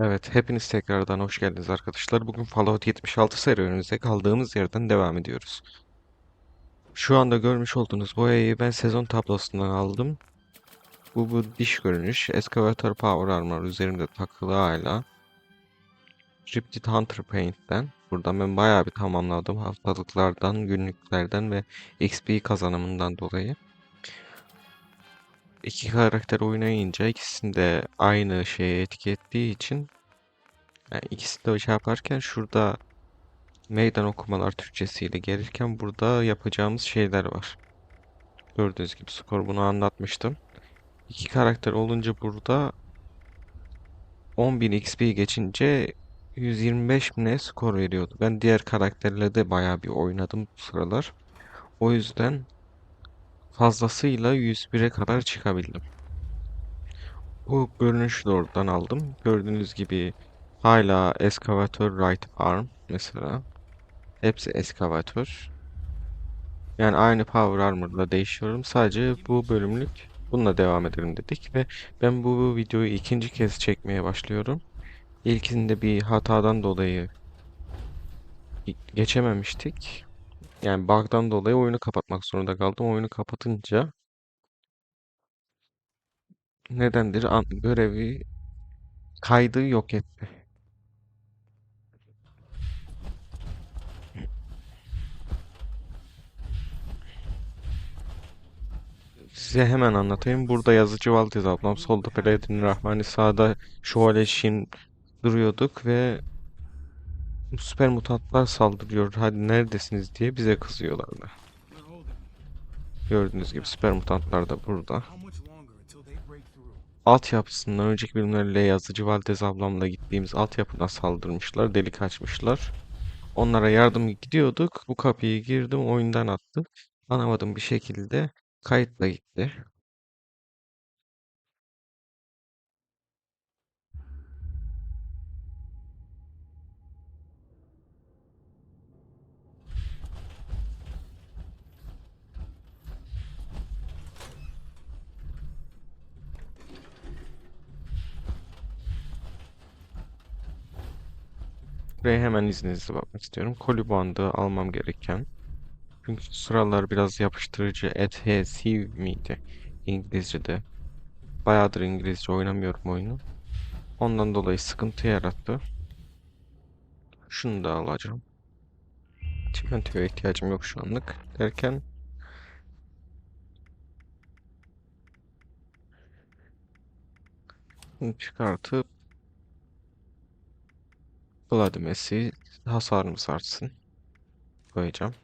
Evet, hepiniz tekrardan hoş geldiniz arkadaşlar. Bugün Fallout 76 serüvenimize kaldığımız yerden devam ediyoruz. Şu anda görmüş olduğunuz boyayı ben sezon tablosundan aldım. Bu bu diş görünüş. Excavator Power Armor üzerinde takılı hala. Cryptid Hunter Paint'ten. Buradan ben bayağı bir tamamladım. Haftalıklardan, günlüklerden ve XP kazanımından dolayı. İki karakter oynayınca ikisini de aynı şeye etki ettiği için yani ikisini de şey yaparken şurada meydan okumalar Türkçesiyle gelirken burada yapacağımız şeyler var. Gördüğünüz gibi skor bunu anlatmıştım. İki karakter olunca burada 10.000 XP geçince 125 mi ne skor veriyordu. Ben diğer karakterle de bayağı bir oynadım bu sıralar. O yüzden fazlasıyla 101'e kadar çıkabildim. Bu görünüşü de oradan aldım. Gördüğünüz gibi hala Excavator Right Arm mesela. Hepsi Excavator. Yani aynı Power Armor'la değişiyorum. Sadece bu bölümlük bununla devam edelim dedik ve ben bu videoyu ikinci kez çekmeye başlıyorum. İlkinde bir hatadan dolayı geçememiştik. Yani bug'dan dolayı oyunu kapatmak zorunda kaldım. Oyunu kapatınca nedendir an görevi kaydı yok etti. Size hemen anlatayım. Burada yazıcı Valtez ablam, solda Peledin Rahmani, sağda Şövalye Şin duruyorduk ve süper mutantlar saldırıyor. Hadi neredesiniz diye bize kızıyorlardı. Gördüğünüz gibi süper mutantlar da burada. Altyapısından önceki bölümlerle yazıcı Valtez ablamla gittiğimiz altyapıdan saldırmışlar. Delik açmışlar. Onlara yardım gidiyorduk. Bu kapıyı girdim oyundan attı. Anlamadım bir şekilde kayıtla gitti. Buraya hemen izninizle bakmak istiyorum. Koli bandı almam gereken. Çünkü sıralar biraz yapıştırıcı adhesive miydi? İngilizce'de. Bayağıdır İngilizce oynamıyorum oyunu. Ondan dolayı sıkıntı yarattı. Şunu da alacağım. Çimentoya ihtiyacım yok şu anlık. Derken çıkartıp Bloody Mess'i hasarımız artsın. Koyacağım.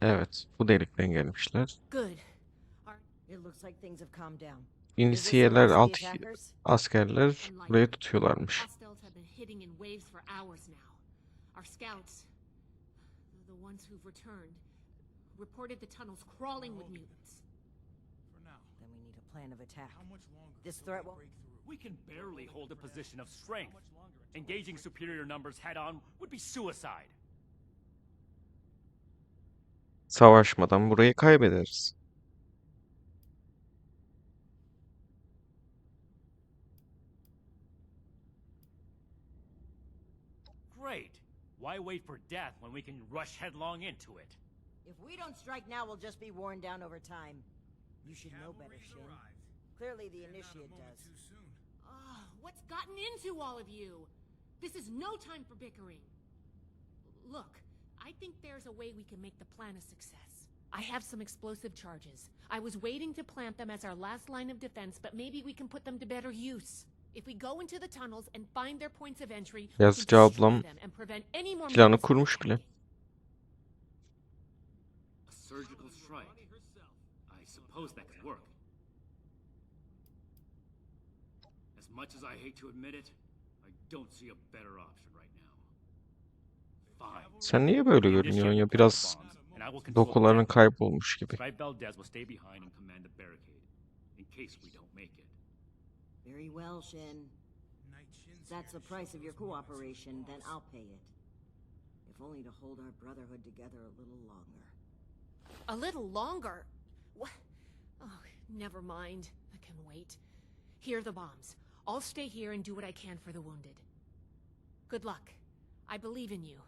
Evet, bu delikten gelmişler. İnisiyeler, alt askerler burayı tutuyorlarmış. Our scouts, the ones who've returned, reported the tunnels crawling with mutants. For now. Then we need a plan of attack. This This threat will. We can barely hold a position of strength. Engaging superior numbers head on would be suicide. Savaşmadan burayı kaybederiz. Great. Why wait for death when we can rush headlong into it? If we don't strike now, we'll just be worn down over time. You should know better, Shin. Clearly, the initiate does. Oh, what's gotten into all of you? This is no time for bickering. Look, I think there's a way we can make the plan a success. I have some explosive charges. I was waiting to plant them as our last line of defense, but maybe we can put them to better use. If we go into the tunnels and find their points of entry, we can Yazıcı ablam them and prevent any more planı kurmuş bile. Strike. I suppose that could work. As much as I hate to admit it, I don't see a better option right now. Fine. Sen niye böyle görünüyorsun ya? Biraz dokuların kaybolmuş gibi. Very well, Shin. That's the price of your cooperation, then I'll pay it. if only to hold our brotherhood together a little longer. A little longer? What? Oh, never mind. I can wait. Here are the bombs. I'll stay here and do what I can for the wounded. Good luck. I believe in you.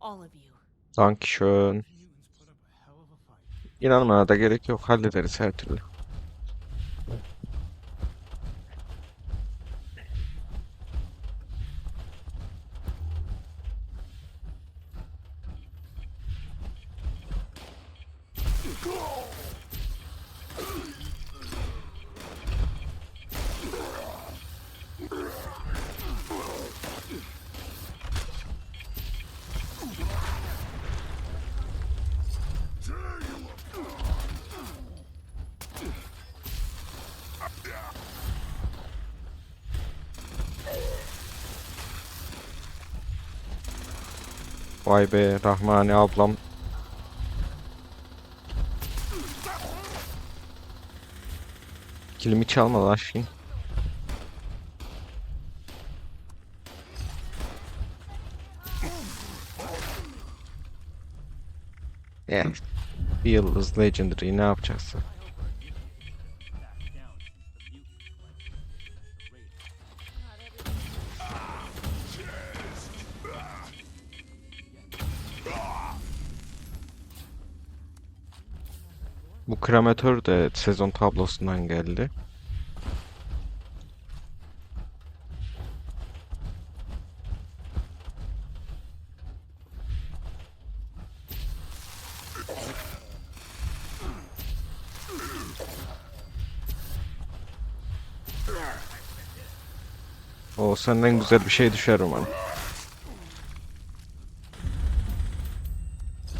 All of you. Dankeschön. Mutants put up a hell of a fight. İnanmana da gerek yok. Hallederiz her türlü. Vay be Rahmani ablam. Kilimi çalma lan şeyin. Evet. Bir yıldız Legendary ne yapacaksın? Krematör de sezon tablosundan geldi. O senden güzel bir şey düşer umarım.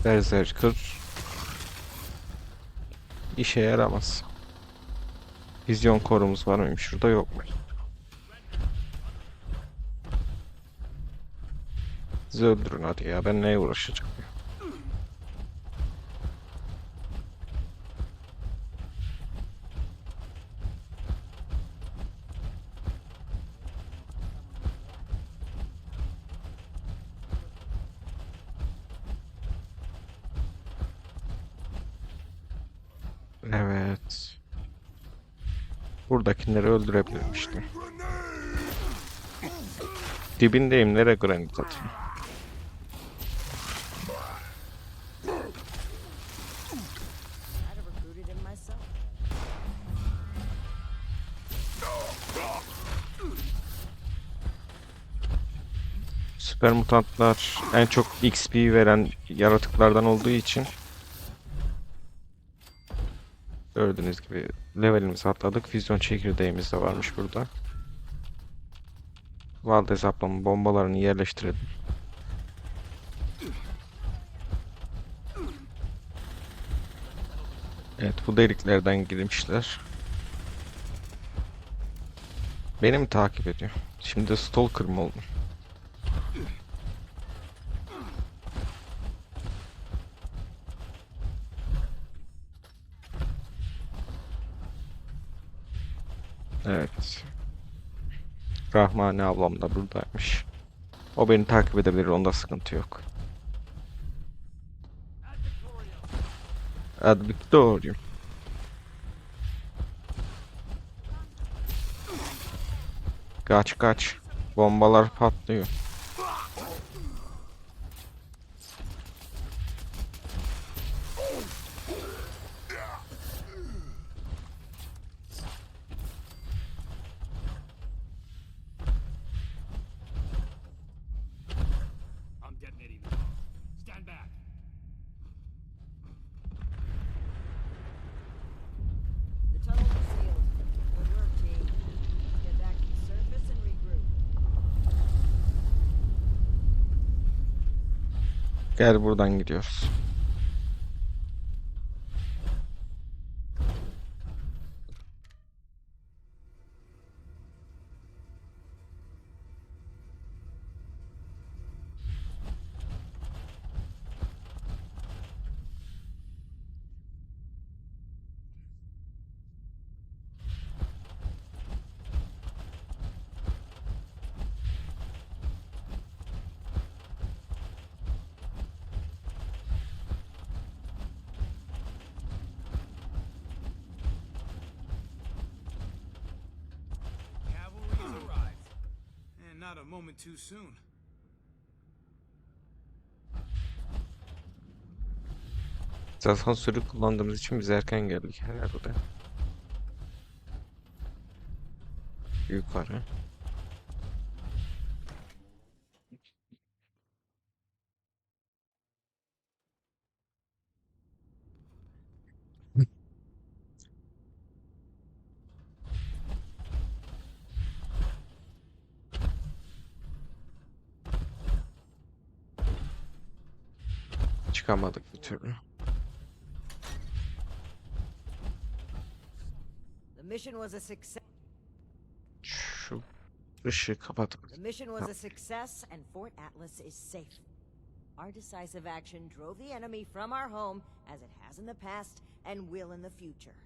Berserker işe yaramaz. Vizyon korumuz var mıymış? Şurada yok mu? Sizi öldürün hadi ya. Ben neye uğraşacağım? ya? Evet. Buradakileri öldürebilirim işte. Dibindeyim. Nereye granit atayım? Süper mutantlar en çok XP veren yaratıklardan olduğu için gördüğünüz gibi levelimizi atladık. Füzyon çekirdeğimiz de varmış burada. Valdez ablamın bombalarını yerleştirelim. Evet bu deliklerden girmişler. Beni mi takip ediyor? Şimdi Stalker mı oldum? Evet. Rahmani ablam da buradaymış. O beni takip edebilir, onda sıkıntı yok. Ad Victorium. Kaç kaç. Bombalar patlıyor. Gel buradan gidiyoruz. Moment too soon. Biz asansörü kullandığımız için biz erken geldik herhalde. Yukarı. Çıkamadık bir türlü. The mission was a success. Şu ışığı kapatıp The mission was a success, and Fort Atlas is safe. Our decisive action drove the enemy from our home, as it has in the past and will in the future.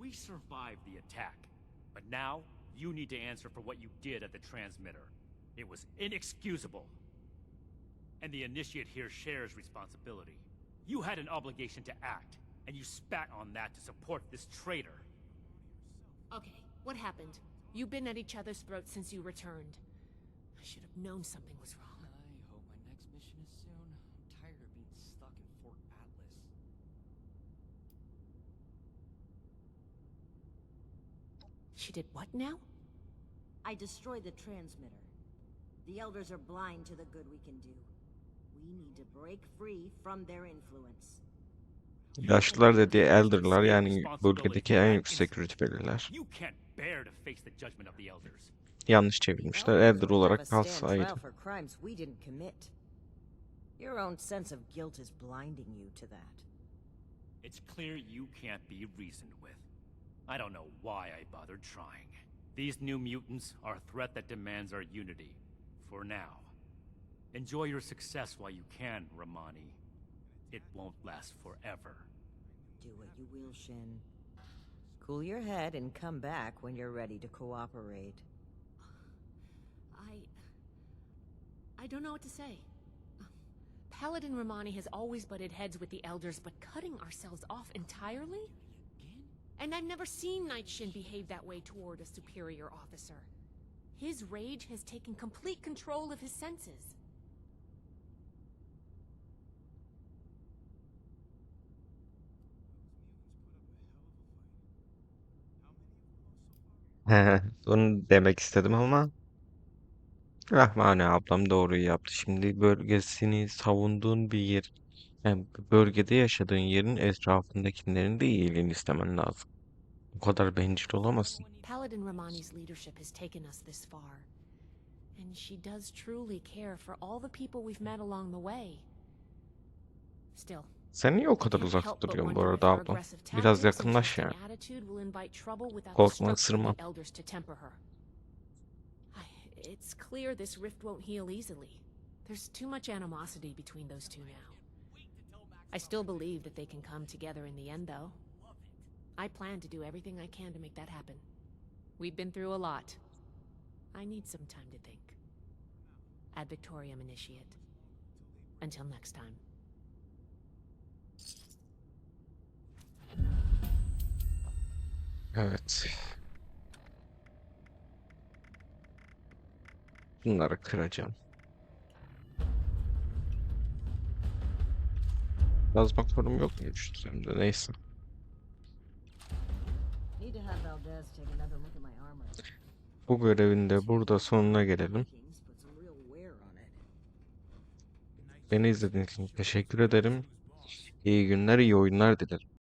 We survived the attack, but now you need to answer for what you did at the transmitter. It was inexcusable. And the initiate here shares responsibility. You had an obligation to act, and you spat on that to support this traitor. Okay, what happened? You've been at each other's throats since you returned. I should have known something was wrong. I hope my next mission is soon. I'm tired of being stuck in Fort Atlas. She did what now? I destroyed the transmitter. The elders are blind to the good we can do. Yaşlılar dediği elder'lar yani bölgedeki en yüksek rütbeliler. Yanlış çevirmişler. Elder olarak didn't commit. Your own sense of guilt is blinding you to that. It's clear you can't be reasoned with. I don't know why I bothered trying. These new mutants are a threat that demands our unity. For now. Enjoy your success while you can, Ramani. It won't last forever. Do what you will, Shin. Cool your head and come back when you're ready to cooperate. I. I don't know what to say. Paladin Romani has always butted heads with the elders, but cutting ourselves off entirely? And I've never seen Night Shin behave that way toward a superior officer. His rage has taken complete control of his senses. Onu demek istedim ama Rahmani ablam doğruyu yaptı. Şimdi bölgesini savunduğun bir yer, yani bölgede yaşadığın yerin etrafındakilerin de iyiliğini istemen lazım. Bu kadar bencil olamazsın. Paladin Romani's leadership has taken us this far. And she does truly care for all the people we've met along the way. Still, Sen niye o kadar uzak duruyorsun bu arada aggressive Biraz yakınlaş yani. attitude will invite trouble without the Korkma, structure ısırmam. the elders to temper her. I- It's clear this rift won't heal easily. There's too much animosity between those two now. I still believe that they can come together in the end, though. I plan to do everything I can to make that happen. We've been through a lot. I need some time to think. Ad Victoriam Initiate. Until next time. Evet. Bunları kıracağım. Yazmak sorun yok mu üstümde neyse. Bu görevin de burada sonuna gelelim. Beni izlediğiniz için teşekkür ederim. İyi günler, iyi oyunlar dilerim.